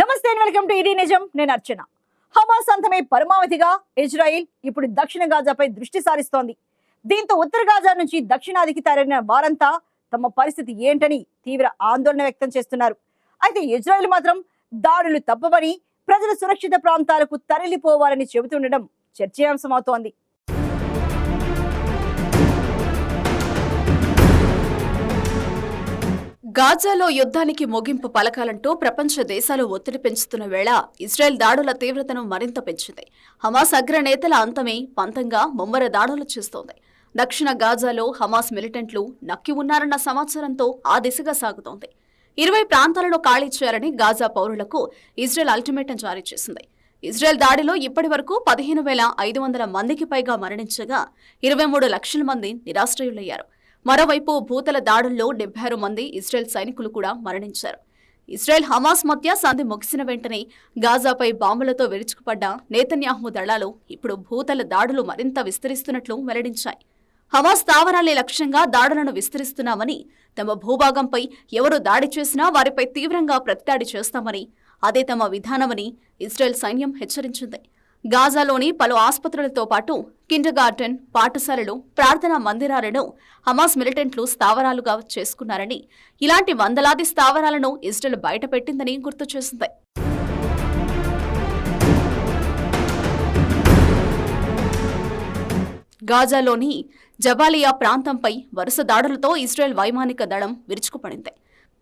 నమస్తే welcome to ఇది నిజం. నేను అర్చన. హమాస్ అంతమే పరమావధిగా ఇజ్రాయిల్ ఇప్పుడు దక్షిణ గాజాపై దృష్టి సారిస్తోంది. దీంతో ఉత్తర గాజా నుంచి దక్షిణాదికి తరలిన వారంతా తమ పరిస్థితి ఏంటని తీవ్ర ఆందోళన వ్యక్తం చేస్తున్నారు. అయితే ఇజ్రాయిల్ మాత్రం దాడులు తప్పవని ప్రజలు సురక్షిత ప్రాంతాలకు తరలిపోవాలని చెబుతుండడం చర్చయాంశమవుతోంది గాజాలో యుద్ధానికి ముగింపు పలకాలంటూ ప్రపంచ దేశాలు ఒత్తిడి పెంచుతున్న వేళ ఇజ్రాయెల్ దాడుల తీవ్రతను మరింత పెంచింది. హమాస్ అగ్రనేతల అంతమే పంతంగా ముమ్మర దాడులు చేస్తోంది. దక్షిణ గాజాలో హమాస్ మిలిటెంట్లు నక్కి ఉన్నారన్న సమాచారంతో ఆ దిశగా సాగుతోంది. ఇరవై ప్రాంతాలను ఖాళీ చేయాలని గాజా పౌరులకు ఇజ్రాయెల్ అల్టిమేటం జారీ చేసింది. ఇజ్రాయెల్ దాడిలో ఇప్పటి వరకు పదిహేను వేల ఐదు వందల మందికి పైగా మరణించగా ఇరవై మూడు లక్షల మంది నిరాశ్రయులయ్యారు. మరోవైపు భూతల దాడుల్లో డెబ్బై ఆరు మంది ఇస్రాయెల్ సైనికులు కూడా మరణించారు. ఇస్రాయెల్ హమాస్ మధ్య సంధి ముగిసిన వెంటనే గాజాపై బాంబులతో విరుచుకుపడ్డ నేతన్యాహు దళాలు ఇప్పుడు భూతల దాడులు మరింత విస్తరిస్తున్నట్లు వెల్లడించాయి. హమాస్ స్థావరాలే లక్ష్యంగా దాడులను విస్తరిస్తున్నామని తమ భూభాగంపై ఎవరు దాడి చేసినా వారిపై తీవ్రంగా ప్రతిదాడి చేస్తామని అదే తమ విధానమని ఇస్రాయెల్ సైన్యం హెచ్చరించింది. గాజాలోని పలు ఆసుపత్రులతో పాటు కిండర్ గార్డెన్ పాఠశాలలు ప్రార్థనా మందిరాలను హమాస్ మిలిటెంట్లు స్థావరాలుగా చేసుకున్నారని ఇలాంటి వందలాది స్థావరాలను ఇజ్రాయెల్ బయటపెట్టిందని గుర్తు చేసింది. గాజాలోని జబాలియా ప్రాంతంపై వరుస దాడులతో ఇజ్రాయెల్ వైమానిక దళం విరుచుకుపడింది.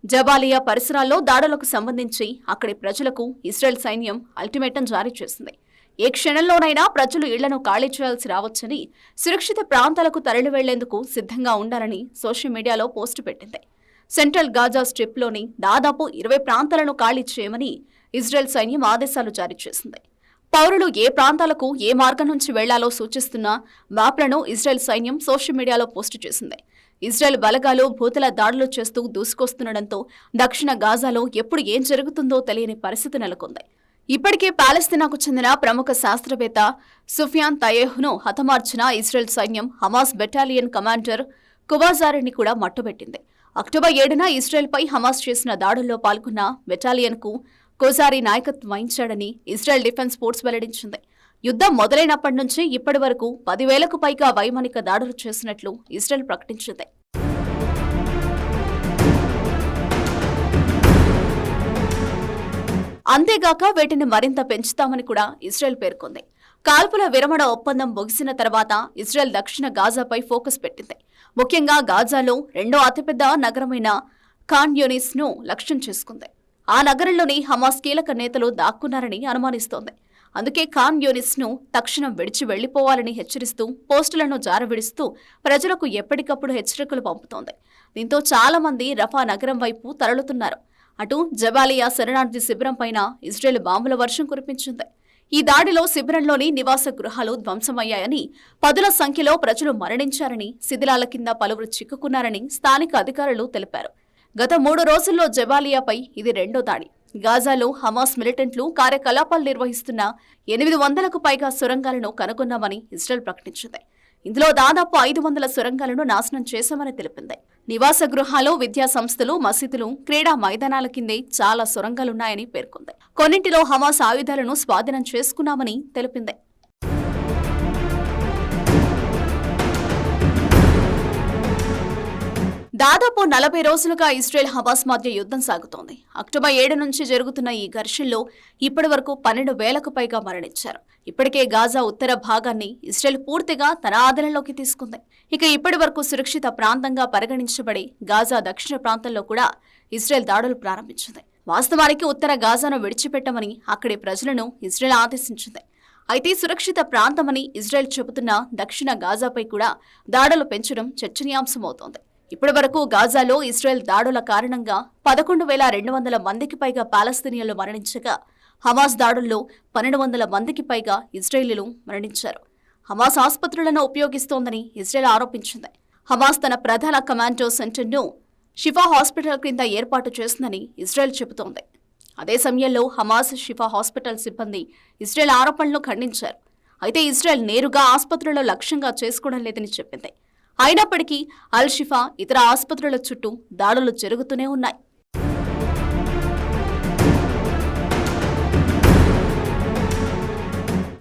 జబాలియా పరిసరాల్లో దాడులకు సంబంధించి అక్కడి ప్రజలకు ఇజ్రాయెల్ సైన్యం అల్టిమేటం జారీ చేసింది. ఏ క్షణంలోనైనా ప్రజలు ఇళ్ళను ఖాళీ చేయాల్సి రావచ్చని సురక్షిత ప్రాంతాలకు తరలి వెళ్ళేందుకు సిద్ధంగా ఉండాలని సోషల్ మీడియాలో పోస్టు పెట్టింది. సెంట్రల్ గాజా స్ట్రిప్లోని దాదాపు ఇరవై ప్రాంతాలను ఖాళీ చేయమని ఇజ్రాయెల్ సైన్యం ఆదేశాలు జారీ చేసింది. పౌరులు ఏ ప్రాంతాలకు ఏ మార్గం నుంచి వెళ్ళాలో సూచిస్తున్న మ్యాప్లను ఇజ్రాయెల్ సైన్యం సోషల్ మీడియాలో పోస్టు చేసింది. ఇజ్రాయెల్ బలగాలు భూతల దాడులు చేస్తూ దూసుకొస్తుండడంతో దక్షిణ గాజాలో ఎప్పుడు ఏం జరుగుతుందో తెలియని పరిస్థితి నెలకొంది. ఇప్పటికే పాలస్తీనాకు చెందిన ప్రముఖ శాస్త్రవేత్త సుఫియాన్ తయేహ్ను హతమార్చిన ఇస్రాయెల్ సైన్యం హమాస్ బెటాలియన్ కమాండర్ కుబాజారిని కూడా మట్టుబెట్టింది. అక్టోబర్ ఏడున ఇస్రాయెల్పై హమాస్ చేసిన దాడుల్లో పాల్గొన్న బెటాలియన్కు కోజారి నాయకత్వం వహించాడని ఇస్రాయెల్ డిఫెన్స్ ఫోర్స్ వెల్లడించింది. యుద్ధం మొదలైనప్పటి నుంచి ఇప్పటి వరకు పదివేలకు పైగా వైమానిక దాడులు చేసినట్లు ఇస్రాయెల్ ప్రకటించింది. అంతేగాక వీటిని మరింత పెంచుతామని కూడా ఇజ్రాయెల్ పేర్కొంది. కాల్పుల విరమణ ఒప్పందం ముగిసిన తర్వాత ఇజ్రాయెల్ దక్షిణ గాజాపై ఫోకస్ పెట్టింది. ముఖ్యంగా గాజాలో రెండో అతిపెద్ద నగరమైన ఖాన్ యూనిస్ను లక్ష్యం చేసుకుంది. ఆ నగరంలోని హమాస్ కీలక నేతలు దాక్కున్నారని అనుమానిస్తోంది. అందుకే ఖాన్ యూనిస్ను తక్షణం విడిచి వెళ్ళిపోవాలని హెచ్చరిస్తూ పోస్టులను జారవిడుస్తూ ప్రజలకు ఎప్పటికప్పుడు హెచ్చరికలు పంపుతోంది. దీంతో చాలా మంది రఫా నగరం వైపు తరలుతున్నారు. అటు జబాలియా శరణార్థి శిబిరం పైన ఇజ్రాయెల్ బాంబుల వర్షం కురిపించింది. ఈ దాడిలో శిబిరంలోని నివాస గృహాలు ధ్వంసమయ్యాయని పదుల సంఖ్యలో ప్రజలు మరణించారని శిథిలాల కింద పలువురు చిక్కుకున్నారని స్థానిక అధికారులు తెలిపారు. గత మూడు రోజుల్లో జబాలియాపై ఇది రెండో దాడి. గాజాలో హమాస్ మిలిటెంట్లు కార్యకలాపాలు నిర్వహిస్తున్న ఎనిమిది వందలకు పైగా సొరంగాలను కనుగొన్నామని ఇజ్రాయెల్ ప్రకటించింది. ఇందులో దాదాపు ఐదు వందల సొరంగాలను నాశనం చేశామని తెలిపింది. నివాస గృహాలు విద్యా సంస్థలు మసీదులు క్రీడా మైదానాల కిందే చాలా సొరంగాలున్నాయని పేర్కొంది. కొన్నింటిలో హమాస్ ఆయుధాలను స్వాధీనం చేసుకున్నామని తెలిపింది. దాదాపు నలభై రోజులుగా ఇస్రాయెల్ హమాస్ మధ్య యుద్ధం సాగుతోంది. అక్టోబర్ ఏడు నుంచి జరుగుతున్న ఈ ఘర్షణలో ఇప్పటి వరకు పన్నెండు వేలకు పైగా మరణించారు. ఇప్పటికే గాజా ఉత్తర భాగాన్ని ఇస్రాయెల్ పూర్తిగా తన ఆధీనంలోకి తీసుకుంది. ఇక ఇప్పటి వరకు సురక్షిత ప్రాంతంగా పరిగణించబడి గాజా దక్షిణ ప్రాంతంలో కూడా ఇస్రాయెల్ దాడులు ప్రారంభించింది. వాస్తవానికి ఉత్తర గాజాను విడిచిపెట్టమని అక్కడి ప్రజలను ఇజ్రాయెల్ ఆదేశించింది. అయితే సురక్షిత ప్రాంతమని ఇజ్రాయెల్ చెబుతున్న దక్షిణ గాజాపై కూడా దాడులు పెంచడం చర్చనీయాంశమవుతోంది. ఇప్పటి వరకు గాజాలో ఇస్రాయెల్ దాడుల కారణంగా పదకొండు వేల రెండు వందల మందికి పైగా పాలస్తీనియన్లు మరణించగా హమాస్ దాడుల్లో పన్నెండు వందల మందికి పైగా ఇజ్రాయేలీలు మరణించారు. హమాస్ ఆసుపత్రులను ఉపయోగిస్తోందని ఇజ్రాయెల్ ఆరోపించింది. హమాస్ తన ప్రధాన కమాండో సెంటర్ను షిఫా హాస్పిటల్ క్రింద ఏర్పాటు చేసిందని ఇజ్రాయెల్ చెబుతోంది. అదే సమయంలో హమాస్ షిఫా హాస్పిటల్ సిబ్బంది ఇజ్రాయెల్ ఆరోపణలు ఖండించారు. అయితే ఇజ్రాయెల్ నేరుగా ఆసుపత్రులను లక్ష్యంగా చేసుకోవడం లేదని చెప్పింది. అయినప్పటికీ అల్షిఫా ఇతర ఆసుపత్రుల చుట్టూ దాడులు జరుగుతూనే ఉన్నాయి.